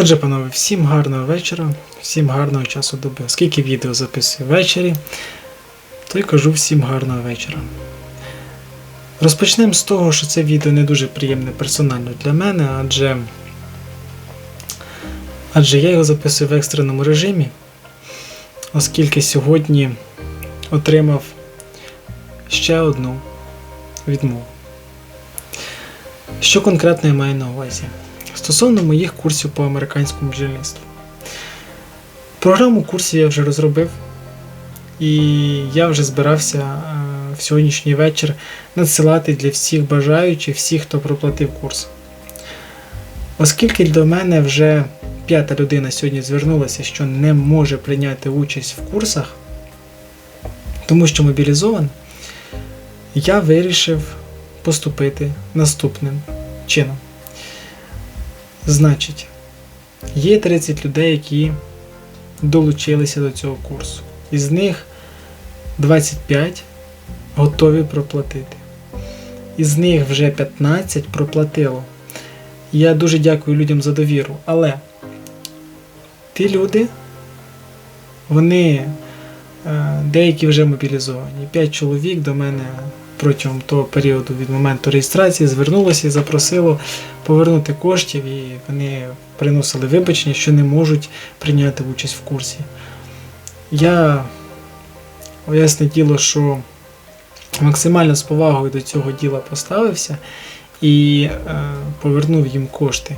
Отже, панове, всім гарного вечора, всім гарного часу доби. Оскільки відео записую ввечері, то й кажу всім гарного вечора. Розпочнемо з того, що це відео не дуже приємне персонально для мене, адже, адже я його записую в екстреному режимі, оскільки сьогодні отримав ще одну відмову. Що конкретно я маю на увазі? Стосовно моїх курсів по американському бджільництву. Програму курсів я вже розробив, і я вже збирався е, в сьогоднішній вечір надсилати для всіх бажаючих, всіх, хто проплатив курс. Оскільки до мене вже п'ята людина сьогодні звернулася, що не може прийняти участь в курсах, тому що мобілізований, я вирішив поступити наступним чином. Значить, є 30 людей, які долучилися до цього курсу. Із них 25 готові проплатити. Із них вже 15 проплатило. Я дуже дякую людям за довіру. Але ті люди, вони е, деякі вже мобілізовані. 5 чоловік до мене протягом того періоду від моменту реєстрації звернулося і запросило повернути коштів, і вони приносили вибачення, що не можуть прийняти участь в курсі. Я, ясне діло, що максимально з повагою до цього діла поставився і е, повернув їм кошти.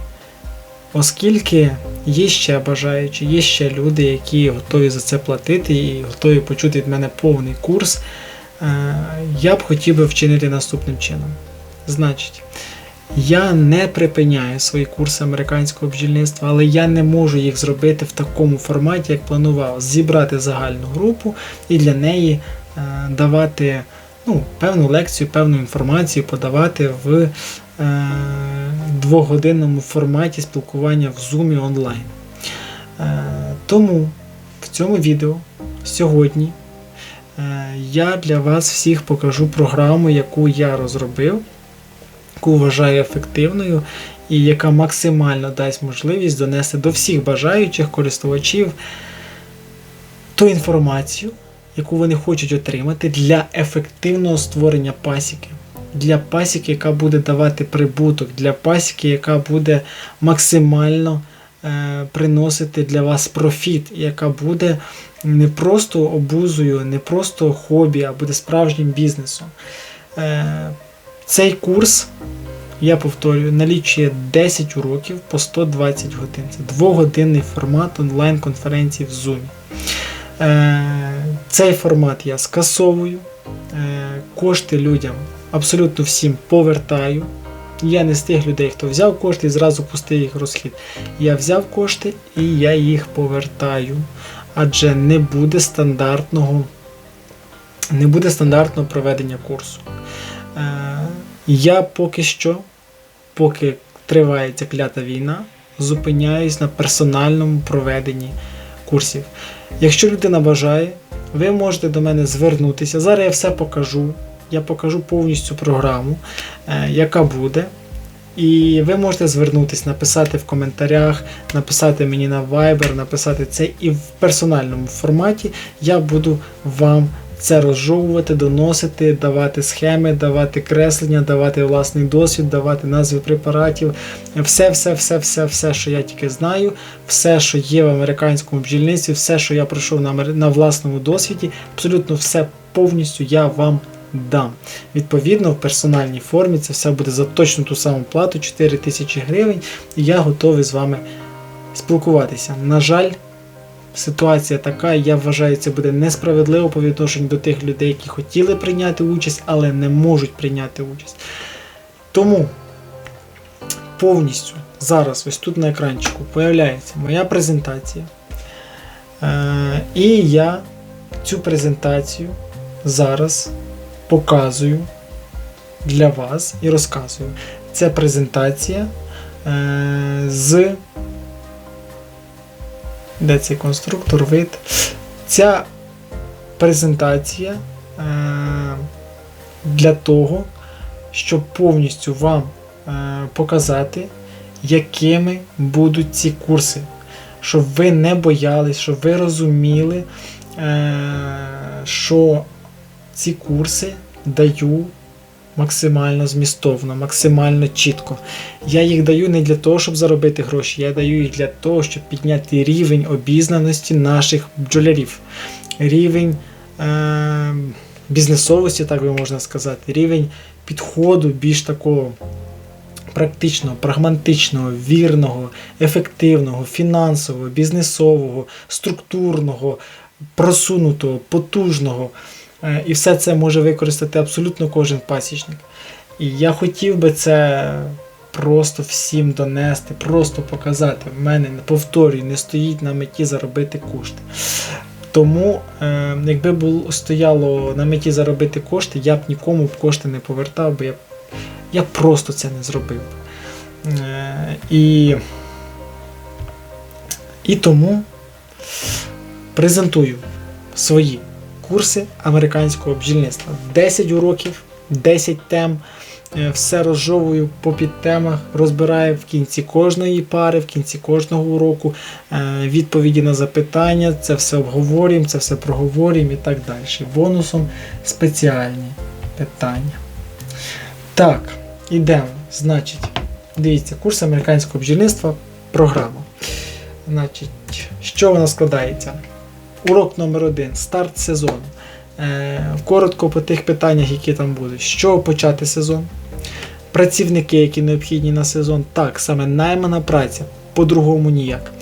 Оскільки є ще бажаючі, є ще люди, які готові за це платити і готові почути від мене повний курс, я б хотів би вчинити наступним чином. Значить, я не припиняю свої курси американського бджільництва, але я не можу їх зробити в такому форматі, як планував. Зібрати загальну групу і для неї е, давати ну, певну лекцію, певну інформацію подавати в е, двогодинному форматі спілкування в Zoom онлайн. Е, тому в цьому відео сьогодні е, я для вас всіх покажу програму, яку я розробив яку вважаю ефективною і яка максимально дасть можливість донести до всіх бажаючих користувачів ту інформацію, яку вони хочуть отримати для ефективного створення пасіки. Для пасіки, яка буде давати прибуток, для пасіки, яка буде максимально е, приносити для вас профіт, яка буде не просто обузою, не просто хобі, а буде справжнім бізнесом. Е, цей курс, я повторюю, налічує 10 уроків по 120 годин. Це двогодинний формат онлайн-конференції в Zoom. Е, цей формат я скасовую. Е, кошти людям абсолютно всім повертаю. Я не з тих людей, хто взяв кошти і зразу пустив їх розхід. Я взяв кошти і я їх повертаю. Адже не буде стандартного, не буде стандартного проведення курсу. Е, я поки що, поки тривається клята війна, зупиняюсь на персональному проведенні курсів. Якщо людина бажає, ви можете до мене звернутися. Зараз я все покажу. Я покажу повністю програму, е, яка буде. І ви можете звернутися, написати в коментарях, написати мені на Viber, написати це і в персональному форматі я буду вам це розжовувати, доносити, давати схеми, давати креслення, давати власний досвід, давати назви препаратів. Все, все, все, все, все, що я тільки знаю, все, що є в американському бджільництві, все, що я пройшов на, на власному досвіді, абсолютно все повністю я вам дам. Відповідно, в персональній формі це все буде за точно ту саму плату 4 тисячі гривень, і я готовий з вами спілкуватися. На жаль, ситуація така, я вважаю, це буде несправедливо по відношенню до тих людей, які хотіли прийняти участь, але не можуть прийняти участь. Тому повністю зараз, ось тут на екранчику, появляється моя презентація. Е, І я цю презентацію зараз показую для вас і розказую. Це презентація е, з де цей конструктор, вид. Ця презентація е, для того, щоб повністю вам е, показати, якими будуть ці курси. Щоб ви не боялись, щоб ви розуміли, що ці курси даю максимально змістовно, максимально чітко. Я їх даю не для того, щоб заробити гроші, я даю їх для того, щоб підняти рівень обізнаності наших бджолярів, рівень е, бізнесовості, так би можна сказати, рівень підходу більш такого практичного, прагматичного, вірного, ефективного, фінансового, бізнесового, структурного, просунутого, потужного. Е, І все це може використати абсолютно кожен пасічник. І я хотів би це просто всім донести, просто показати. В мене, повторюю, не стоїть на меті заробити кошти. Тому, е, якби стояло на меті заробити кошти, я б нікому б кошти не повертав, бо я, я просто це не зробив. Е, і, і тому презентую свої курси американського бджільництва. 10 уроків, 10 тем. Е, Все розжовую по підтемах, розбираю в кінці кожної пари, в кінці кожного уроку е, відповіді на запитання, це все обговорюємо, це все проговорюємо і так далі. Бонусом спеціальні питання. Так, ідемо. Значить, дивіться, курс американського бджільництва, програма. Значить, що вона складається? Урок номер один старт сезону. Е, коротко по тих питаннях, які там будуть. Чого почати сезон? Працівники, які необхідні на сезон, так, саме наймана праця, по-другому ніяк.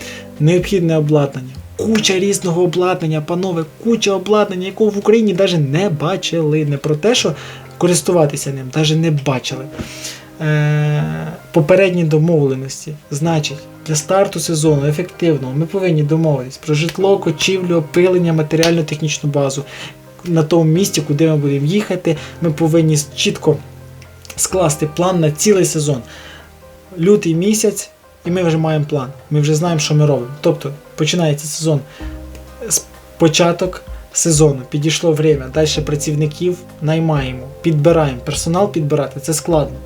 Необхідне обладнання. Куча різного обладнання, панове, куча обладнання, якого в Україні навіть не бачили. Не про те, що користуватися ним, навіть не бачили. Е, попередні домовленості. Значить, для старту сезону ефективного ми повинні домовитись про житло, кочівлю, опилення, матеріально-технічну базу. На тому місці, куди ми будемо їхати, ми повинні чітко скласти план на цілий сезон. Лютий місяць, і ми вже маємо план. Ми вже знаємо, що ми робимо. Тобто починається сезон з початок сезону. Підійшло время. Далі працівників наймаємо, підбираємо. Персонал підбирати це складно.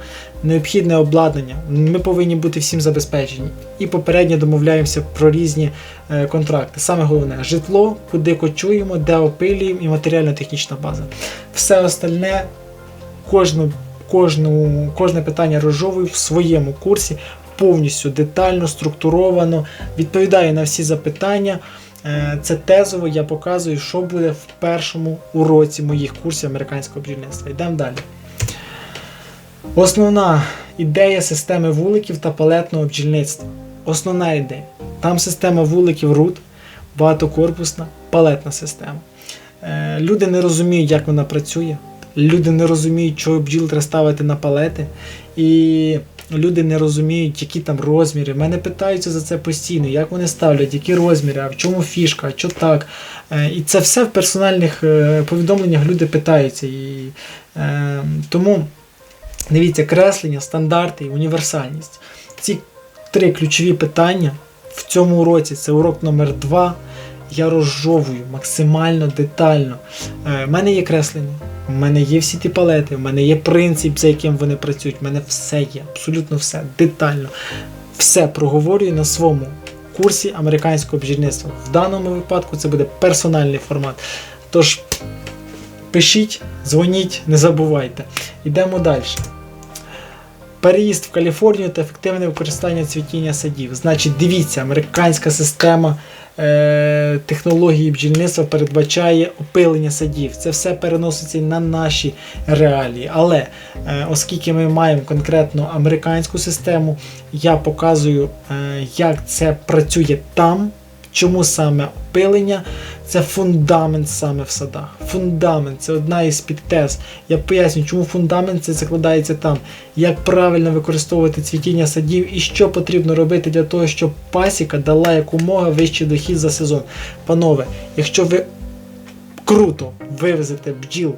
Необхідне обладнання. Ми повинні бути всім забезпечені. І попередньо домовляємося про різні е, контракти. Саме головне житло, куди кочуємо, де опилюємо і матеріально-технічна база. Все остальне, кожну, кожну, кожне питання розжовую в своєму курсі повністю детально, структуровано, відповідаю на всі запитання. Е, Це тезово я показую, що буде в першому уроці моїх курсів американського бджільництва. Йдемо далі. Основна ідея системи вуликів та палетного бджільництва. Основна ідея. Там система вуликів рут, багатокорпусна, палетна система. Е, Люди не розуміють, як вона працює. Люди не розуміють, чого бджіл треба ставити на палети. І люди не розуміють, які там розміри. Мене питаються за це постійно, як вони ставлять, які розміри, а в чому фішка, що так. Е, І це все в персональних е, повідомленнях люди питаються. І, е, тому дивіться, креслення, стандарти і універсальність. Ці три ключові питання в цьому уроці це урок номер 2 Я розжовую максимально детально. У мене є креслення, у мене є всі ті палети, у мене є принцип, за яким вони працюють. У мене все є, абсолютно все, детально. Все проговорюю на своєму курсі американського бджільництва. В даному випадку це буде персональний формат. Тож пишіть, дзвоніть, не забувайте. Йдемо далі. Переїзд в Каліфорнію та ефективне використання цвітіння садів. Значить, дивіться, американська система е, технології бджільництва передбачає опилення садів. Це все переноситься на наші реалії. Але е, оскільки ми маємо конкретно американську систему, я показую, е, як це працює там. Чому саме опилення? Це фундамент саме в садах. Фундамент це одна із підтез. Я поясню, чому фундамент це закладається там, як правильно використовувати цвітіння садів і що потрібно робити для того, щоб пасіка дала якомога вищий дохід за сезон. Панове, якщо ви круто вивезете бджіл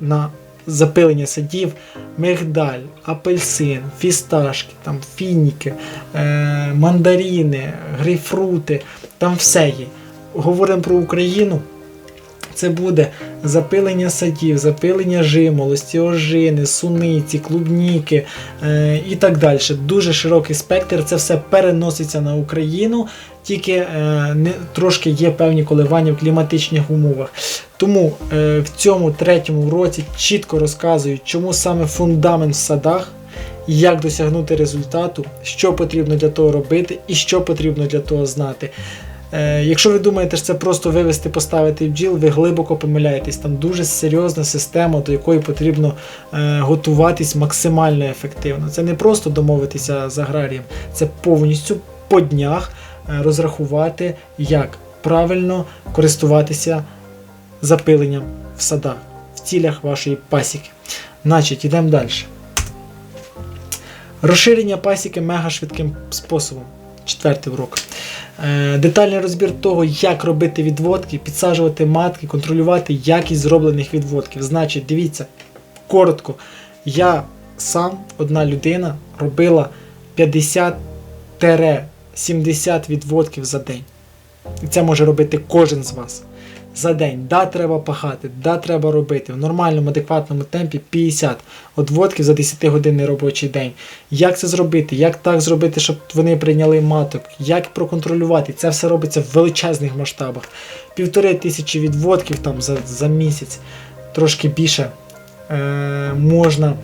на запилення садів, мигдаль, апельсин, фісташки, там фініки, е, мандаріни, грейпфрути, там все є. Говоримо про Україну. Це буде запилення садів, запилення жимолості, ожини, суниці, клубніки е, і так далі. Дуже широкий спектр. Це все переноситься на Україну, тільки е, не, трошки є певні коливання в кліматичних умовах. Тому е, в цьому третьому році чітко розказують, чому саме фундамент в садах, як досягнути результату, що потрібно для того робити і що потрібно для того знати. Е, Якщо ви думаєте, що це просто вивести, поставити бджіл, ви глибоко помиляєтесь. Там дуже серйозна система, до якої потрібно е, готуватись максимально ефективно. Це не просто домовитися з аграрієм, це повністю по днях е, розрахувати, як правильно користуватися запиленням в садах в цілях вашої пасіки. Значить, йдемо далі. Розширення пасіки мега швидким способом. Четвертий урок. Е, Детальний розбір того, як робити відводки, підсаджувати матки, контролювати якість зроблених відводків. Значить, дивіться, коротко, я сам, одна людина, робила 50-70 відводків за день. І це може робити кожен з вас. За день. Да, треба пахати, да, треба робити. В нормальному, адекватному темпі 50 одводків за 10-годинний робочий день. Як це зробити? Як так зробити, щоб вони прийняли маток? Як проконтролювати? Це все робиться в величезних масштабах. Півтори тисячі відводків там за, за місяць, трошки більше е, можна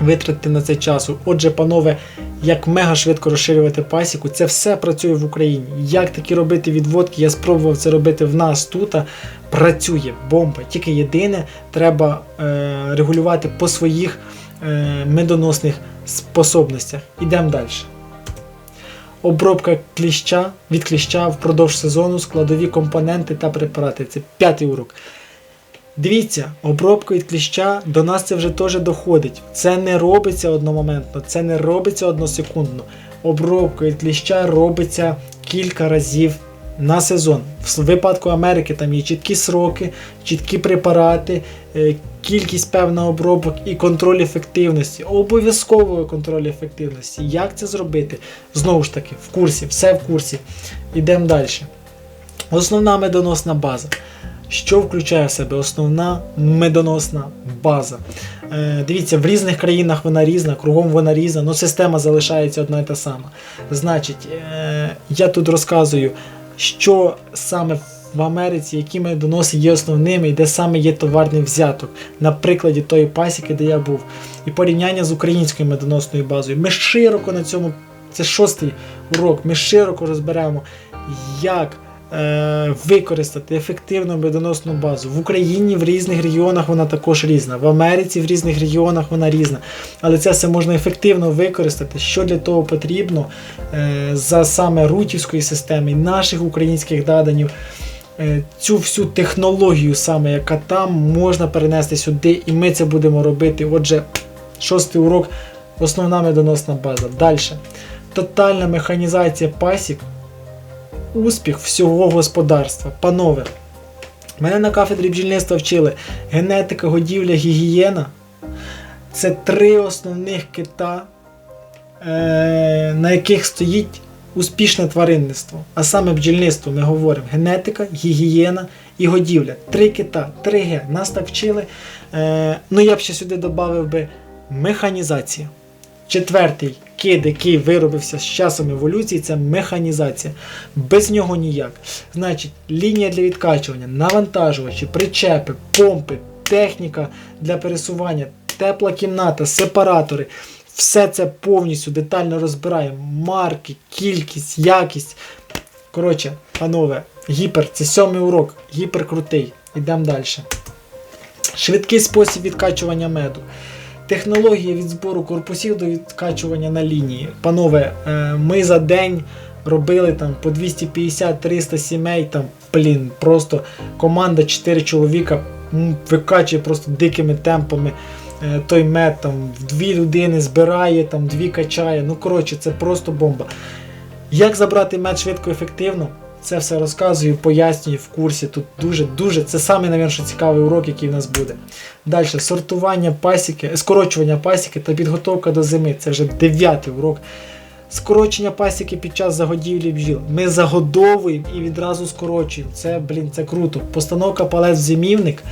витратити на це часу. Отже, панове, як мега швидко розширювати пасіку, це все працює в Україні. Як такі робити відводки, я спробував це робити в нас тут. Працює бомба. Тільки єдине, треба е, регулювати по своїх е, медоносних способностях. Ідемо далі. Обробка кліща від кліща впродовж сезону, складові компоненти та препарати. Це п'ятий урок. Дивіться, обробка від кліща до нас це вже теж доходить. Це не робиться одномоментно, це не робиться односекундно. Обробка від кліща робиться кілька разів на сезон. В випадку Америки там є чіткі сроки, чіткі препарати, е, кількість певних обробок і контроль ефективності. Обов'язково контроль ефективності. Як це зробити? Знову ж таки, в курсі, все в курсі. Йдемо далі. Основна медоносна база. Що включає в себе основна медоносна база? Е, дивіться, в різних країнах вона різна, кругом вона різна, але система залишається одна і та сама. Значить, е, я тут розказую, що саме в Америці, які медоноси є основними і де саме є товарний взяток. На прикладі тої пасіки, де я був. І порівняння з українською медоносною базою. Ми широко на цьому, це шостий урок, ми широко розберемо, як використати ефективну медоносну базу. В Україні в різних регіонах вона також різна, в Америці в різних регіонах вона різна. Але це все можна ефективно використати. Що для того потрібно е, за саме рутівської системи, наших українських даданів. Е, Цю всю технологію, саме яка там, можна перенести сюди, і ми це будемо робити. Отже, шостий урок основна медоносна база. Далі. Тотальна механізація пасік успіх всього господарства. Панове, мене на кафедрі бджільництва вчили генетика, годівля, гігієна. Це три основних кита, е, на яких стоїть успішне тваринництво. А саме бджільництво ми говоримо: генетика, гігієна і годівля. Три кита, три Г. Нас так вчили. Е, ну я б ще сюди додав би механізація. Четвертий кид, який виробився з часом еволюції, це механізація. Без нього ніяк. Значить, лінія для відкачування, навантажувачі, причепи, помпи, техніка для пересування, тепла кімната, сепаратори. Все це повністю детально розбираємо. Марки, кількість, якість. Коротше, панове, гіпер це сьомий урок, гіпер крутий. Йдемо далі. Швидкий спосіб відкачування меду. Технологія від збору корпусів до відкачування на лінії. Панове, е, ми за день робили там по 250-300 сімей, там, блін, просто команда 4 чоловіка викачує просто дикими темпами е, той мед, там, в дві людини збирає, там, дві качає. Ну, коротше, це просто бомба. Як забрати мед швидко ефективно? Це все розказую, пояснюю в курсі. Тут дуже-дуже, це саме, навіть, цікавий урок, який в нас буде. Далі, сортування пасіки, скорочування пасіки та підготовка до зими. Це вже дев'ятий урок. Скорочення пасіки під час загодівлі бджіл. Ми загодовуємо і відразу скорочуємо. Це, блін, це круто. Постановка палець в зимівник.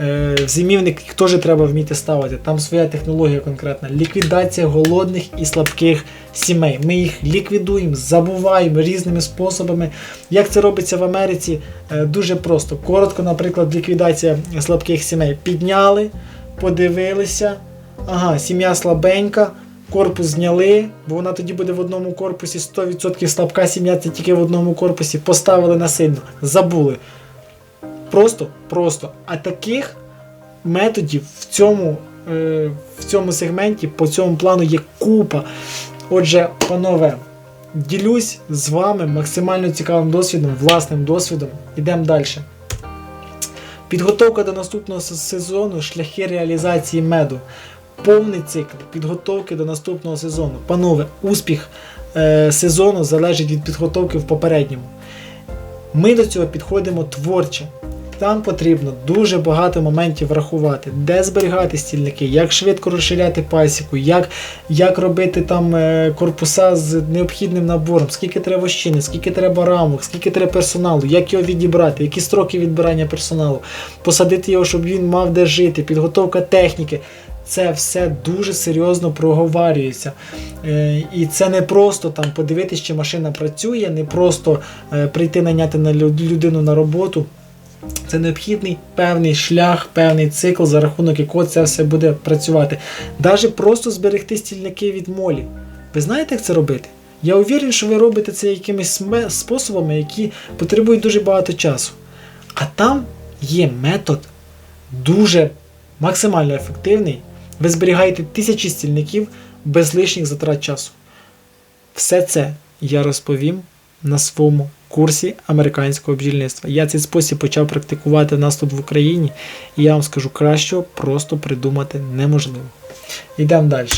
Е, в зимівник їх теж треба вміти ставити. Там своя технологія конкретна. Ліквідація голодних і слабких сімей. Ми їх ліквідуємо, забуваємо різними способами. Як це робиться в Америці? Е, дуже просто. Коротко, наприклад, ліквідація слабких сімей. Підняли, подивилися. Ага, сім'я слабенька. Корпус зняли, бо вона тоді буде в одному корпусі 100% слабка сім'я, це тільки в одному корпусі. Поставили насильно, забули. Просто, просто. А таких методів в цьому, е, в цьому сегменті, по цьому плану є купа. Отже, панове, ділюсь з вами максимально цікавим досвідом, власним досвідом. Ідемо далі. Підготовка до наступного сезону, шляхи реалізації меду. Повний цикл підготовки до наступного сезону. Панове, успіх е, сезону залежить від підготовки в попередньому. Ми до цього підходимо творче. Там потрібно дуже багато моментів врахувати, де зберігати стільники, як швидко розширяти пасіку, як, як робити там е, корпуса з необхідним набором, скільки треба вощини, скільки треба рамок, скільки треба персоналу, як його відібрати, які строки відбирання персоналу, посадити його, щоб він мав де жити, підготовка техніки. Це все дуже серйозно проговорюється. Е, І це не просто там подивитись, чи машина працює, не просто е, прийти наняти на людину на роботу. Це необхідний певний шлях, певний цикл, за рахунок якого це все буде працювати. Даже просто зберегти стільники від молі. Ви знаєте, як це робити? Я уверен, що ви робите це якимись способами, які потребують дуже багато часу. А там є метод дуже максимально ефективний. Ви зберігаєте тисячі стільників без лишніх затрат часу. Все це я розповім на своєму курсі американського бджільництва. Я цей спосіб почав практикувати нас тут в Україні, і я вам скажу, кращого просто придумати неможливо. Йдемо далі.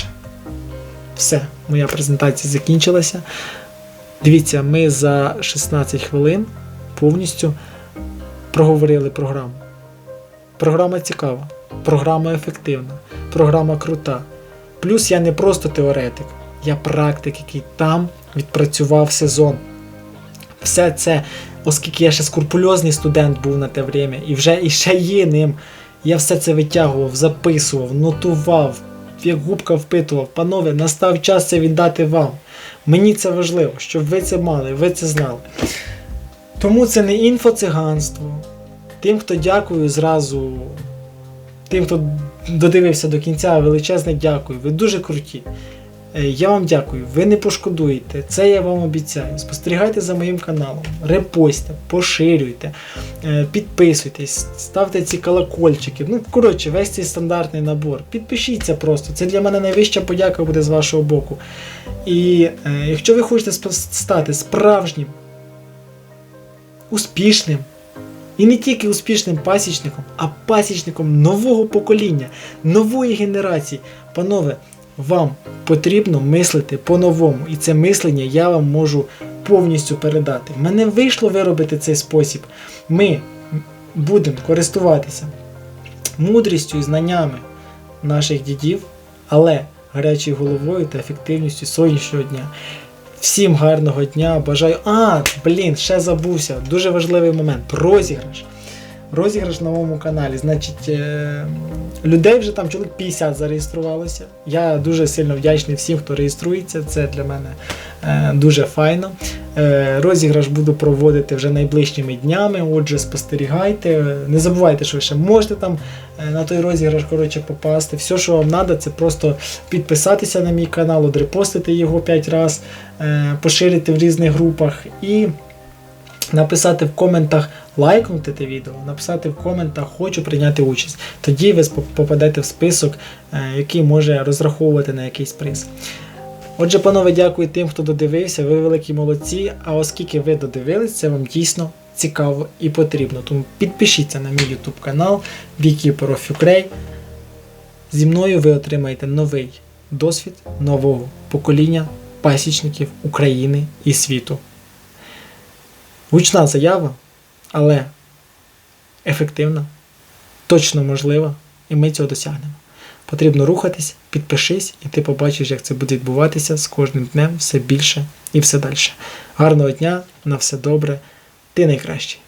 Все, моя презентація закінчилася. Дивіться, ми за 16 хвилин повністю проговорили програму. Програма цікава, програма ефективна, програма крута. Плюс я не просто теоретик, я практик, який там відпрацював сезон. Все це, оскільки я ще скрупульозний студент був на те время, і вже і ще є ним, я все це витягував, записував, нотував, як губка впитував. Панове, настав час це віддати вам. Мені це важливо, щоб ви це мали, ви це знали. Тому це не інфоциганство. Тим, хто дякую зразу, тим, хто додивився до кінця, величезне дякую. Ви дуже круті. Е, Я вам дякую, ви не пошкодуєте. Це я вам обіцяю. Спостерігайте за моїм каналом, репостьте, поширюйте, е, підписуйтесь, ставте ці колокольчики. Ну, коротше, весь цей стандартний набор. Підпишіться просто. Це для мене найвища подяка буде з вашого боку. І е, якщо ви хочете стати справжнім, успішним, і не тільки успішним пасічником, а пасічником нового покоління, нової генерації. Панове, вам потрібно мислити по-новому. І це мислення я вам можу повністю передати. Мене вийшло виробити цей спосіб. Ми будемо користуватися мудрістю і знаннями наших дідів, але гарячою головою та ефективністю сонячного дня. Всім гарного дня, бажаю. А, блін, ще забувся. Дуже важливий момент. Розіграш. Розіграш на моєму каналі. Значить, е, людей вже там чоловік 50 зареєструвалося. Я дуже сильно вдячний всім, хто реєструється. Це для мене е, дуже файно. Е, розіграш буду проводити вже найближчими днями. Отже, спостерігайте. Не забувайте, що ви ще можете там на той розіграш коротше, попасти. Все, що вам треба, це просто підписатися на мій канал, одрепостити його 5 разів, поширити в різних групах і написати в коментах лайкнути те відео, написати в коментах хочу прийняти участь. Тоді ви попадете в список, е, який може розраховувати на якийсь приз. Отже, панове, дякую тим, хто додивився. Ви великі молодці. А оскільки ви додивились, це вам дійсно цікаво і потрібно. Тому підпишіться на мій YouTube канал Beekeeper Ukraine. Зі мною ви отримаєте новий досвід нового покоління пасічників України і світу. Гучна заява, але ефективна, точно можлива, і ми цього досягнемо. Потрібно рухатись, підпишись, і ти побачиш, як це буде відбуватися з кожним днем все більше і все далі. Гарного дня, на все добре, ти найкращий.